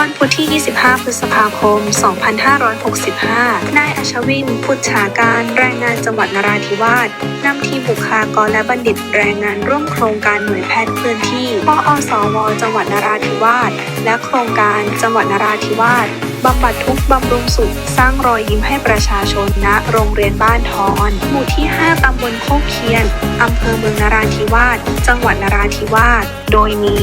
วันพุธที่ 25 พฤษภาคม 2565 นายอัชวิน พุทธาการแรงงานจังหวัดนราธิวาสนำทีมบุคลากรและบัณฑิตแรงงานร่วมโครงการหน่วยแพทย์เคลื่อนที่ปอสว จังหวัดนราธิวาสและโครงการจังหวัดนราธิวาส บำบัดทุกข์บำรุงสุข สร้างรอยยิ้มให้ประชาชนณโรงเรียนบ้านทอน หมู่ที่ 5 ตำบลโคกเคียน อำเภอเมืองนราธิวาส จังหวัดนราธิวาส โดยมี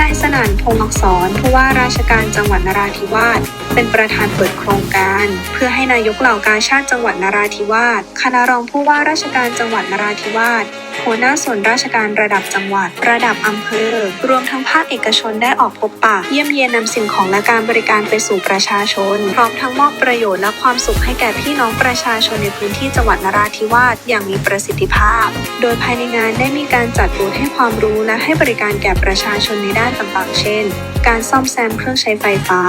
นายสนั่นพงศ์อักษรผู้ว่าราชการจังหวัดนราธิวาส เป็นประธานเปิดโครงการ เพื่อให้นายกเหล่ากาชาติจังหวัดนราธิวาสคณะรองผู้ว่าราชการจังหวัดนราธิวาสหัวหน้าส่วนราชการระดับจังหวัด ระดับอำเภอ รวมทั้งภาคเอกชนได้ออกพบปะ เยี่ยมเยียนนำสิ่งของและการบริการไปสู่ประชาชน พร้อมทั้งมอบประโยชน์และความสุขให้แก่พี่น้องประชาชนในพื้นที่จังหวัดนราธิวาสอย่างมีประสิทธิภาพ โดยภายในงานได้มีการจัดบูธให้ความรู้และให้บริการแก่ประชาชนในด้านต่างๆ เช่น การซ่อมแซมเครื่องใช้ไฟฟ้า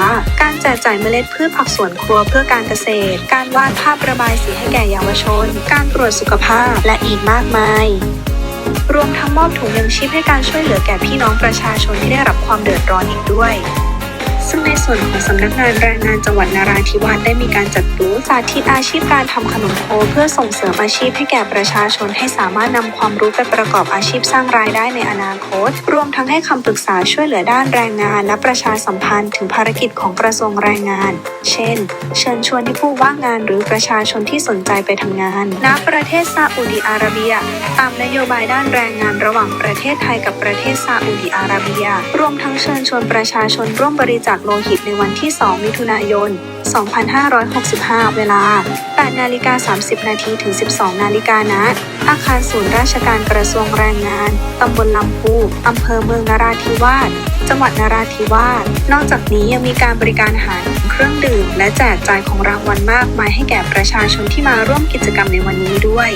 การแจกจ่ายเมล็ดพืชผักสวนครัวเพื่อการเกษตร การวาดภาพระบายสีให้แก่เยาวชน การตรวจสุขภาพและอีกมากมาย รวมทั้งมอบถุงยังชีพให้การช่วยเหลือแก่พี่น้องประชาชนที่ได้รับความเดือดร้อนอีกด้วย ซึ่งในส่วนของสำนักงานแรงงานจังหวัดนาราธิวาสได้มีการจัดบูธสาธิตอาชีพการทำขนมโคเพื่อส่งเสริมอาชีพให้แก่ประชาชนให้สามารถนำความรู้ไปประกอบอาชีพสร้างรายได้ในอนาคต รวมทั้งให้คำปรึกษาช่วยเหลือด้านแรงงาน และประชาสัมพันธ์ถึงภารกิจของกระทรวงแรงงาน เช่น เชิญชวนให้ผู้ว่างงานหรือประชาชนที่สนใจไปทำงาน ณ ประเทศซาอุดิอาระเบีย ตามนโยบายด้านแรงงานระหว่างประเทศไทยกับประเทศซาอุดิอาระเบีย รวมทั้งเชิญชวนประชาชนร่วมบริจาคโลหิตในวันที่ 2 มิถุนายน 2565 เวลา 8 นาฬิกา 30 นาทีถึง 12 นาฬิกาณอาคารศูนย์ราชการกระทรวงแรงงาน ตำบลลำพูอำเภอเมืองนราธิวาส จังหวัดนราธิวาส นอกจากนี้ยังมีการบริการอาหารเครื่องดื่ม และแจกจ่ายของรางวัลมากมายให้แก่ประชาชนที่มาร่วมกิจกรรมในวันนี้ด้วย